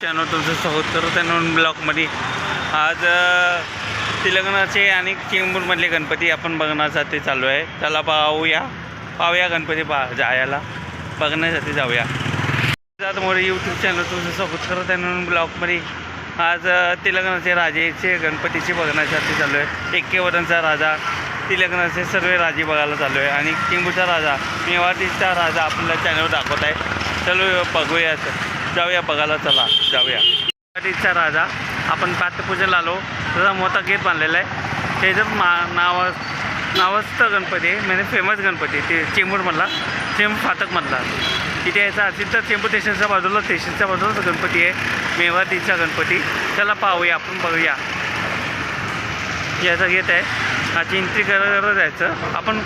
Channel तुमचं स्वागत करत आहे ब्लॉकमध्ये आज तेलंगणाचे आणि चेंबूरमधले गणपती आपण बघण्यासाठी चालू आहे त्याला पाहूया. पाहूया गणपती पा जायला. बघण्यासाठी जाऊया. जात मोरे यूट्यूब चॅनल तुमचं स्वागत करत आहे नवीन आज तेलंगणाचे राजेचे गणपतीचे बघण्यासाठी चालू आहे एक्केवरांचा राजा तेलंगणाचे सर्व राजे बघायला चालू आहे आणि चेंबूरचा राजा मेवातीचा राजा आपल्याला चॅनलवर दाखवत आहे. चलो बघूयात जाऊया बघायला चला जाऊया. मेवातीचा राजा आपण पात्यपूजनला आलो. त्याचा मोठा गेट बांधलेला आहे. त्याचं मा नाव नावस्त गणपती आहे म्हणजे फेमस गणपती ते चेंबूरमधला चेंबूर फाटकमधला तिथे यायचा असेल तर चेंबूर स्टेशनच्या बाजूला स्टेशनच्या बाजूलाच गणपती आहे. मेवातीचा गणपती. त्याला पाहूया आपण बघूया. याचा गेट आहे. आधी इंत्री करत करत जायचं. आपण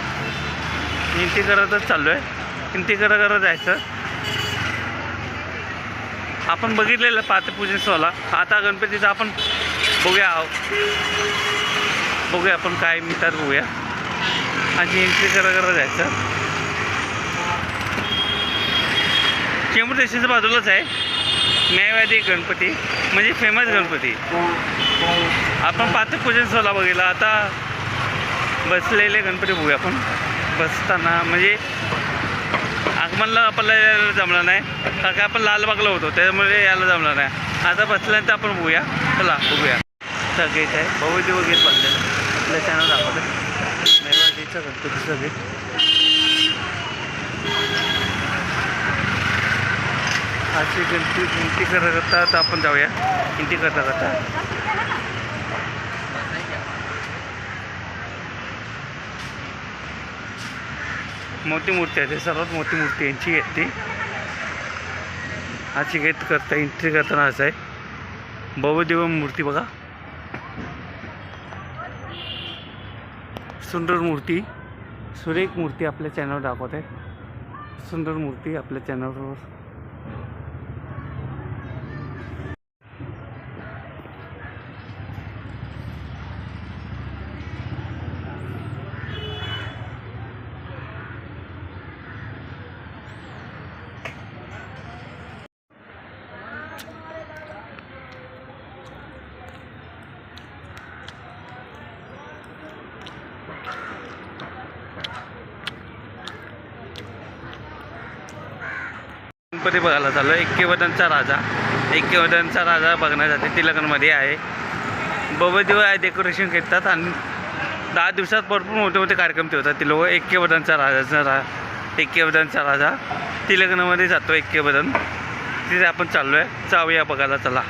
इंत्री करतच चाललो आहे इंत्री करत करत जायचं. आपण बघितलेलं पात्रपूजन सोहळा. आता गणपतीचा आपण बघूया बघूया आपण काय मिळतात बघूया. आणि एंट्री करा करा जायचं चेंबूर स्टेशनच्या बाजूलाच आहे. न्यायवादी गणपती म्हणजे फेमस गणपती. आपण पात्रपूजन सोहळा बघितला. आता बसलेले गणपती बघूया आपण. बसताना म्हणजे आगमनला आपल्याला यायला जमलं नाही. कारण का आपण लालबागला होतो त्यामुळे यायला जमलं नाही. आता बसल्यानंतर आपण बघूया. चला बघूया. सगळे काय भाऊ भव्य घेत बांधलेलं आपल्या चॅनल दाखवतं. मेवाडीचं गणपतीचं गेट अशी गणती गिनती करता करता तर आपण जाऊया. गिनती करता करता मोठी मूर्ती आहे ती सर्वात मोठी मूर्ती यांची आहे ती. अशी घेत करता एंट्री करताना असं आहे. भव्यदेव मूर्ती बघा. सुंदर मूर्ती. सुरेख मूर्ती आपल्या चॅनलवर दाखवत आहे. सुंदर मूर्ती आपल्या चॅनलवर गणपती बघायला चालू एक्केवदनचा राजा. एक्केवदनचा राजा बघण्यासाठी तिलकनमध्ये आहे. भव्यदेव आहे डेकोरेशन करतात आणि दहा दिवसात भरपूर मोठे मोठे कार्यक्रम ठेवतात ते लोक. एक्केवदनचा राजाचा रा एक्केवदनचा राजा तिलकनमध्ये जातो एक्केवदन तिथे आपण चाललो आहे जाऊया बघायला चला.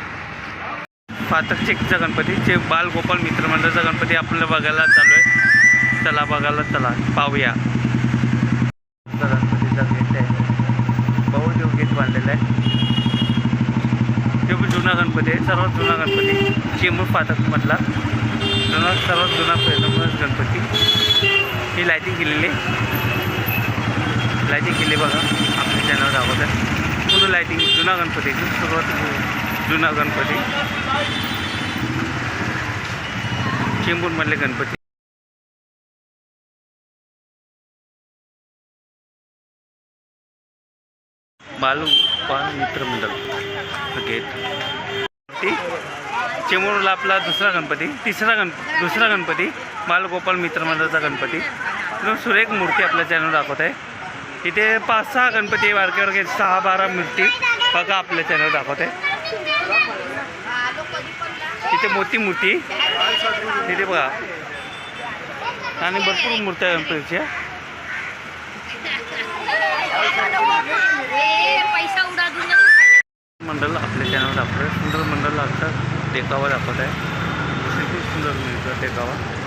पातक चेकचा गणपती चे बालगोपाल मित्रमंडळाचा गणपती आपल्याला बघायला चालू आहे चला बघायला चला. पाहूया. गणपतीचा गेट आहे बांधलेला आहे. तो पण जुना गणपती आहे सर्वात जुना गणपती. चेंबूर पातकमधला जुना सर्वात जुना गणपती. ही लायटिंग केलेली लायटिंग केली बघा. आपल्या चॅनल दाखवत आहे पूर्ण लायटिंग जुना गणपतीची सर्वात जुना गणपती. चेंबूरमधले गणपती. बालू मित्रमंडळ मित्र मंडळ. चेंबूरला आपला दुसरा गणपती तिसरा गण दुसरा गणपती बालगोपाल मित्रमंडळाचा गणपती. सुरेख मूर्ती आपल्या चॅनल दाखवत आहे. इथे पाच सहा गणपती आहे बारके सहा बारा मूर्ती बघा आपल्या चॅनल दाखवत आहे. इथे मोठी मूर्ती. तिथे बघा. आणि भरपूर मूर्त्या गणपतीच्या. मंडळ आपल्या चॅनल दाखवत आहे सुंदर मंडळ लागतात टेकावा दाखवत आहे. खूप सुंदर मिळतं टेकावा.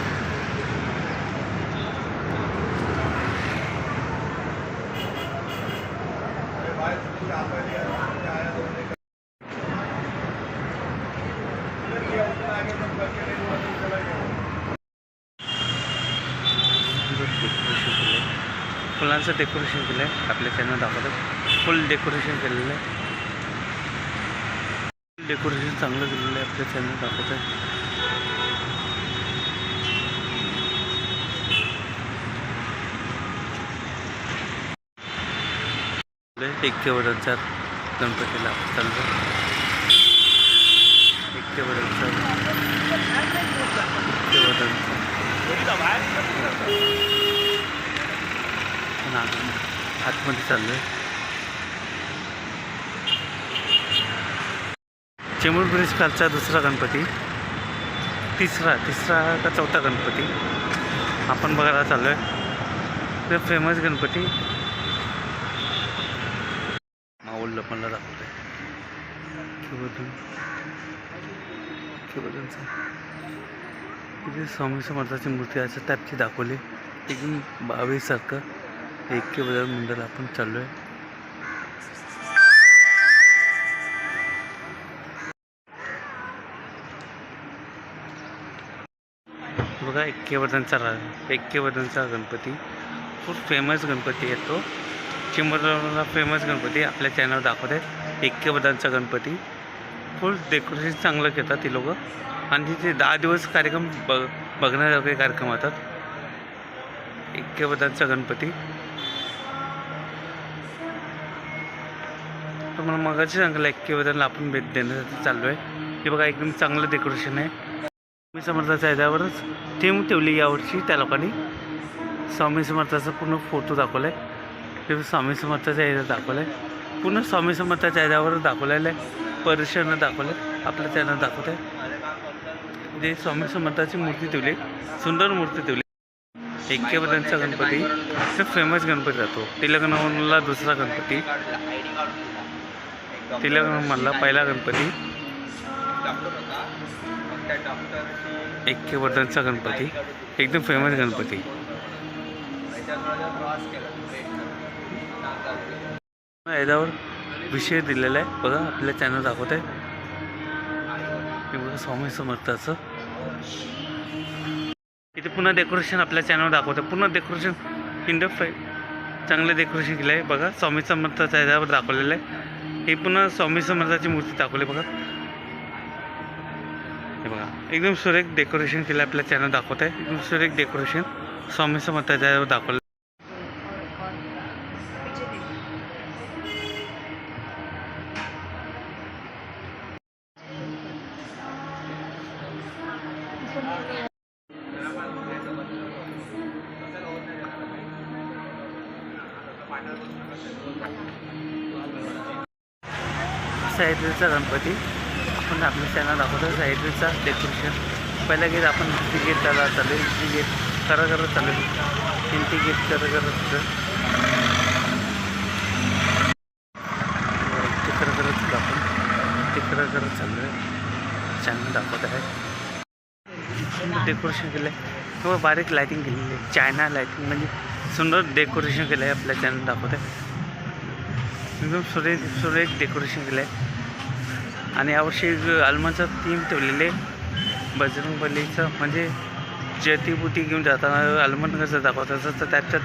फुलांचं डेकोरेशन केलं आहे आपल्या चॅनल दाखवतो. फुल डेकोरेशन केलेलं आहे. फुल डेकोरेशन चांगलं केलेलं आहे आपल्या चॅनल दाखवत आहे एकशे गणपतीला चालतो एक वडांचा एकशे चालू आतमध्ये चाललो आहे चेंबूर ब्रिज खालचा दुसरा गणपती. तिसरा तिसरा का चौथा गणपती. आपण बघायला चाललो आहे ते फेमस गणपती. माऊल लपणला दाखवतोय. आहे स्वामी समर्थाची मूर्ती अशा टाईपची दाखवली. एकदम बावीसारखं एक बदल मंडळ आपण चाललो आहे बघा एक्केवर्धनचा रा एक्केवर्धनचा गणपती. खूप फेमस गणपती आहे तो. चिंबरला फेमस गणपती आपल्या चॅनल दाखवत. आहेत एक्केवर्धनचा गणपती. फुल डेकोरेशन चांगलं घेतात ती लोक. आणि तिथे दहा दिवस कार्यक्रम बघ बघण्यासारखे कार्यक्रम होतात. एक्केवर्धनचा गणपती. तर मगाशी सांगितलं एक्केवर्धनला आपण भेट देण्यासाठी चाललो आहे हे बघा एकदम चांगलं डेकोरेशन आहे. स्वामी समर्थाचा याच्यावरच थीम ठेवली यावर्षी त्या लोकांनी. स्वामी समर्थाचा पूर्ण फोटो दाखवला आहे ते स्वामी समर्थाच्या याच्यात दाखवलं आहे पूर्ण स्वामी समर्थाच्या याच्यावरच दाखवलेलं आहे. परिसरनं दाखवलं आहे आपल्या त्यानं दाखवत आहे जे स्वामी समर्थाची मूर्ती ठेवली सुंदर मूर्ती ठेवली. एक्केबद्दलचा गणपती. तो फेमस गणपती राहतो तिलकनवनला दुसरा गणपती. तिलकनवनला पहिला गणपती. एक्केवर्धनचा गणपती. एकदम फेमस गणपती. याच्यावर विषय दिलेला आहे. बघा आपल्या चॅनल दाखवत आहे बघा स्वामी समर्थाचं. इथे पुन्हा डेकोरेशन आपल्या चॅनलवर दाखवतं पुन्हा डेकोरेशन इंडो चांगलं डेकोरेशन केलं आहे बघा स्वामी समर्थाच्या ह्याच्यावर दाखवलेलं आहे. हे पुन्हा स्वामी समर्थाची मूर्ती दाखवली बघा. हे बघा एकदम सुरेख डेकोरेशन केलं आपल्या चॅनल दाखवत आहे एकदम सुरेख डेकोरेशन स्वामी समर्थाच्या दाखवलं. साईडचा गणपती. आपण आपल्या चॅनल दाखवतो साईडचा डेकोरेशन पहिल्या गेट आपण दुसरी गेट त्याला चालू दुसरी गेट करा करत तीन ती गेट करा करत होतं ते करत करत आपण. ते करत करत आहे. चॅनल दाखवत आहे. डेकोरेशन केलं आहे किंवा बारीक लायटिंग केलेली आहे. चायना लायटिंग म्हणजे सुंदर डेकोरेशन केलं आहे आपल्या चॅनल दाखवत आहे. एकदम सुरेख सुरेख डेकोरेशन केलं आहे आणि यावर्षी आलमाचं थीम ठेवलेले बजरंग बलीचं म्हणजे जतीबुती घेऊन जाताना आलमन कसं दाखवतात तसं तर त्याच्यात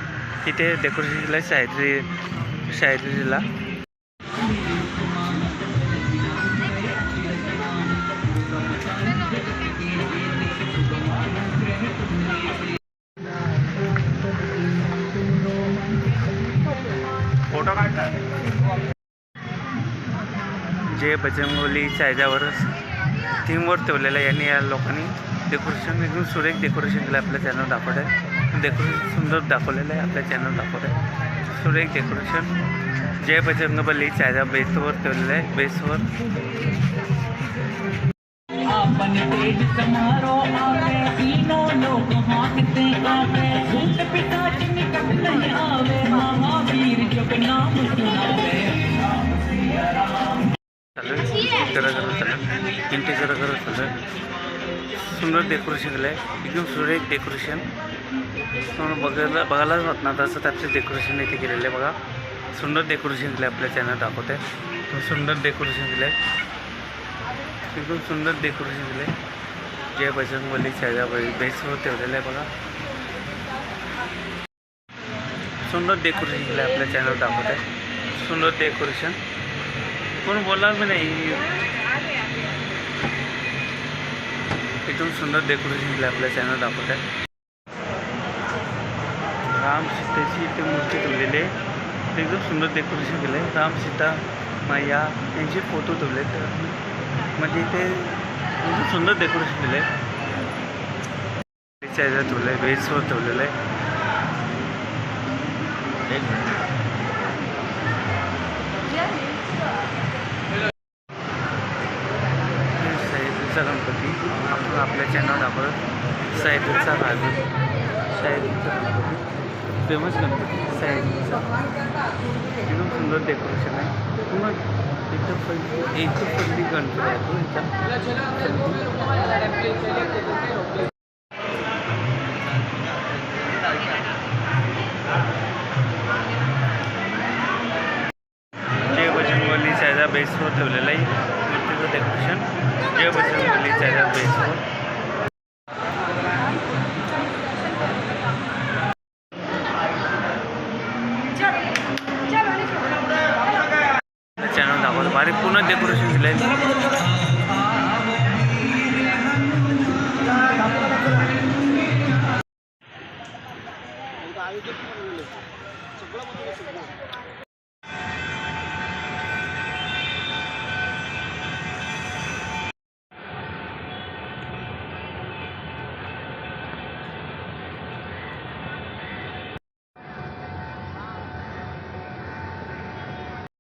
तिथे डेकोरेशन केलं आहे शायरी शायरीला. जे बजरंगबलीच्या ह्याच्यावरच थीमवर ठेवलेलं आहे यांनी या लोकांनी डेकोरेशन एकदम सुरेख डेकोरेशन केलं आपल्या चॅनल दाखवत आहे डेकोरेशन सुंदर दाखवलेलं आहे आपल्या चॅनल दाखवत आहे सुरेख डेकोरेशन जय बजरंगबलीच्या ह्याच्या बेसवर ठेवलेलं आहे बेसवर. आपन जग नाम सुनावे. चालू आहे सुंदर डेकोरेशन केलं आहे एकदम सुरेख डेकोरेशन बघायला बघायलाच होत ना तसं त्याचं डेकोरेशन इथे केलेलं आहे बघा. सुंदर डेकोरेशन केलं आहे आपल्या चॅनल दाखवत आहे सुंदर डेकोरेशन केलं आहे एकदम सुंदर डेकोरेशन केलं आहे जय बजरंगबली छाया बेसवर ठेवलेलं आहे बघा. सुंदर डेकोरेशन केलं आहे आपल्या चॅनल दाखवत आहे सुंदर डेकोरेशन कोण बोलणार मी नाही. एकदम सुंदर डेकोरेशन केलं आपल्या चॅनल दाखवत आहे राम सीतेची इथे मूर्ती ठेवलेली आहे. ते एकदम सुंदर डेकोरेशन केलं आहे राम सीता मैया यांचे फोटो ठेवले आहेत म्हणजे इथे एकदम सुंदर डेकोरेशन केलं आहे ठेवलं आहे बेसवर ठेवलेलं आहे एक सह्याद्रीचा गणपती आपण आपल्या चॅनल सह्याद्रीचा राजू गणपती फेमस गणपती सह्याद्रीचा एकदम सुंदर डेकोरेशन आहे. पूर्ण एकदम पहिली एकदम पहिली गणपती आहे तो याचा जय बजरंगबली चायदा बेसवर ठेवलेलं आहे. मूर्तीचं डेकोरेशन जय बजरंगबली चायदा बेसवर 이거 아이들 풀어놓을래. 지금 뭐라고 들었어, 뭐.